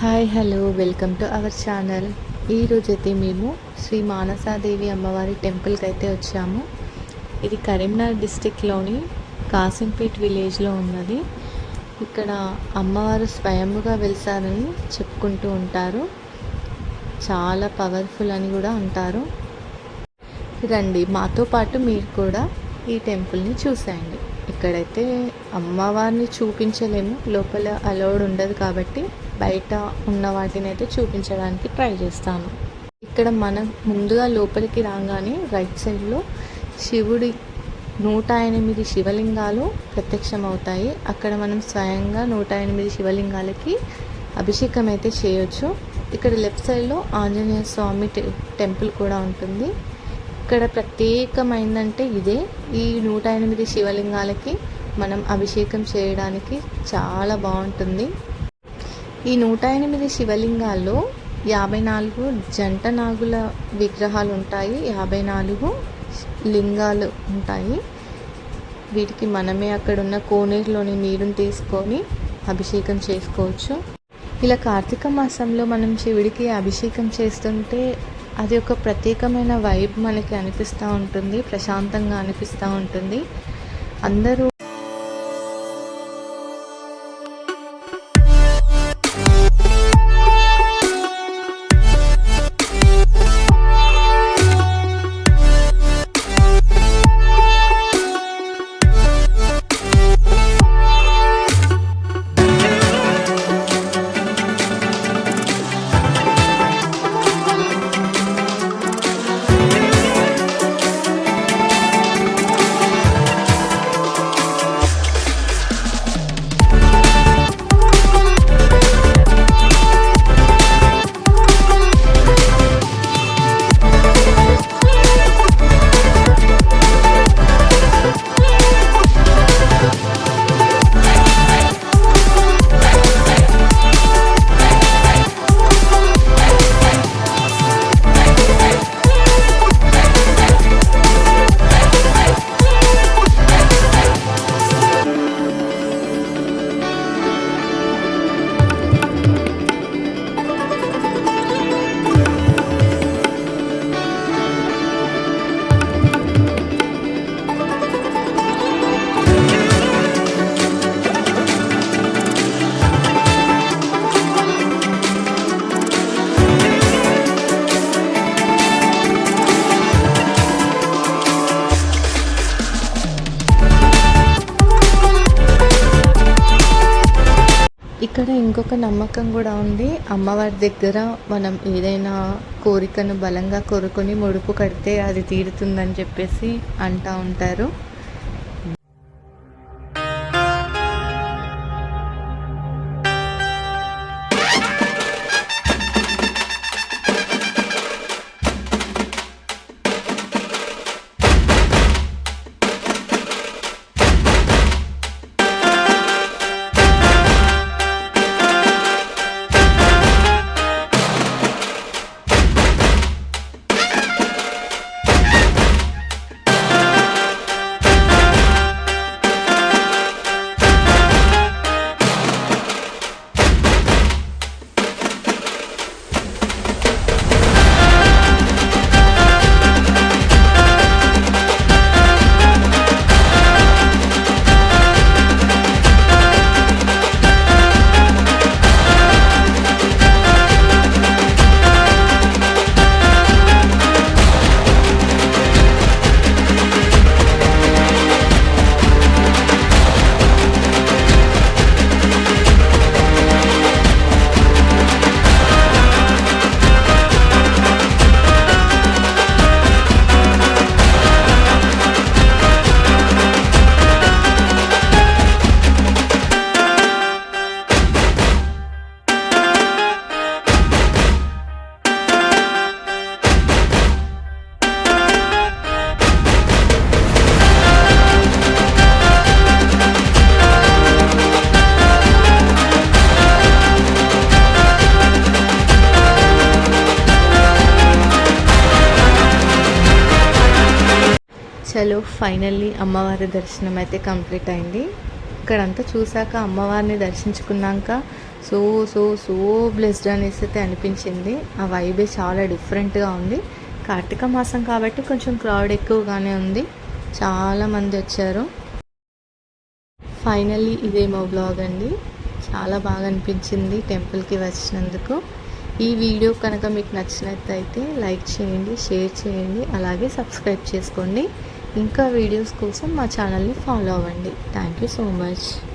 Hi hello welcome to our channel ఈరోజైతే మేము శ్రీ మానసాదేవి అమ్మవారి టెంపుల్కి అయితే వచ్చాము. ఇది కరీంనగర్ డిస్టిక్లోని కాసింపేట్ విలేజ్లో ఉన్నది. ఇక్కడ అమ్మవారు స్వయంగా వెలిసారని చెప్పుకుంటూ ఉంటారు. చాలా పవర్ఫుల్ అని కూడా అంటారు. రండి మాతో పాటు మీరు కూడా ఈ టెంపుల్ని చూసేయండి. ఇక్కడైతే అమ్మవారిని చూపించలేము. లోపల అలౌడ్ ఉండదు కాబట్టి బయట ఉన్న వాటిని అయితే చూపించడానికి ట్రై చేస్తాను. ఇక్కడ మనం ముందుగా లోపలికి రాగానే రైట్ సైడ్లో శివుడి నూట ఎనిమిది శివలింగాలు ప్రత్యక్షమవుతాయి. అక్కడ మనం స్వయంగా నూట ఎనిమిది శివలింగాలకి అభిషేకం అయితే చేయొచ్చు. ఇక్కడ లెఫ్ట్ సైడ్లో ఆంజనేయ స్వామి టె టెంపుల్ కూడా ఉంటుంది. ఇక్కడ ప్రత్యేకమైందంటే ఇదే. ఈ నూట ఎనిమిది శివలింగాలకి మనం అభిషేకం చేయడానికి చాలా బాగుంటుంది. ఈ నూట ఎనిమిది శివలింగాల్లో యాభై నాలుగు జంట నాగుల విగ్రహాలు ఉంటాయి యాభై నాలుగు లింగాలు ఉంటాయి. వీటికి మనమే అక్కడ ఉన్న కోనేరులోని నీరుని తీసుకొని అభిషేకం చేసుకోవచ్చు. ఇలా కార్తీక మాసంలో మనం శివుడికి అభిషేకం చేస్తుంటే అది ఒక ప్రత్యేకమైన వైబ్ మనకి అనిపిస్తూ ఉంటుంది. ప్రశాంతంగా అనిపిస్తూ ఉంటుంది. అందరూ ఇక్కడ ఇంకొక నమ్మకం కూడా ఉంది. అమ్మవారి దగ్గర మనం ఏదైనా కోరికను బలంగా కోరుకొని ముడుపు కడితే అది తీరుతుందని చెప్పేసి అంటూ ఉంటారు. చలో ఫైనల్లీ అమ్మవారి దర్శనం అయితే కంప్లీట్ అయింది. ఇక్కడంతా చూసాక అమ్మవారిని దర్శించుకున్నాక సో సో సో బ్లెస్డ్ అనేసి అయితే అనిపించింది. ఆ వైబే చాలా డిఫరెంట్గా ఉంది. కార్తీక మాసం కాబట్టి కొంచెం క్రౌడ్ ఎక్కువగానే ఉంది. చాలామంది వచ్చారు. ఫైనల్లీ ఇదే మా బ్లాగ్ అండి. చాలా బాగా అనిపించింది టెంపుల్కి వచ్చినందుకు. ఈ వీడియో కనుక మీకు నచ్చినట్లయితే లైక్ చేయండి షేర్ చేయండి అలాగే సబ్స్క్రైబ్ చేసుకోండి. ఇంకా వీడియోస్ కోసం మా ఛానల్ని ఫాలో అవ్వండి. Thank you so much.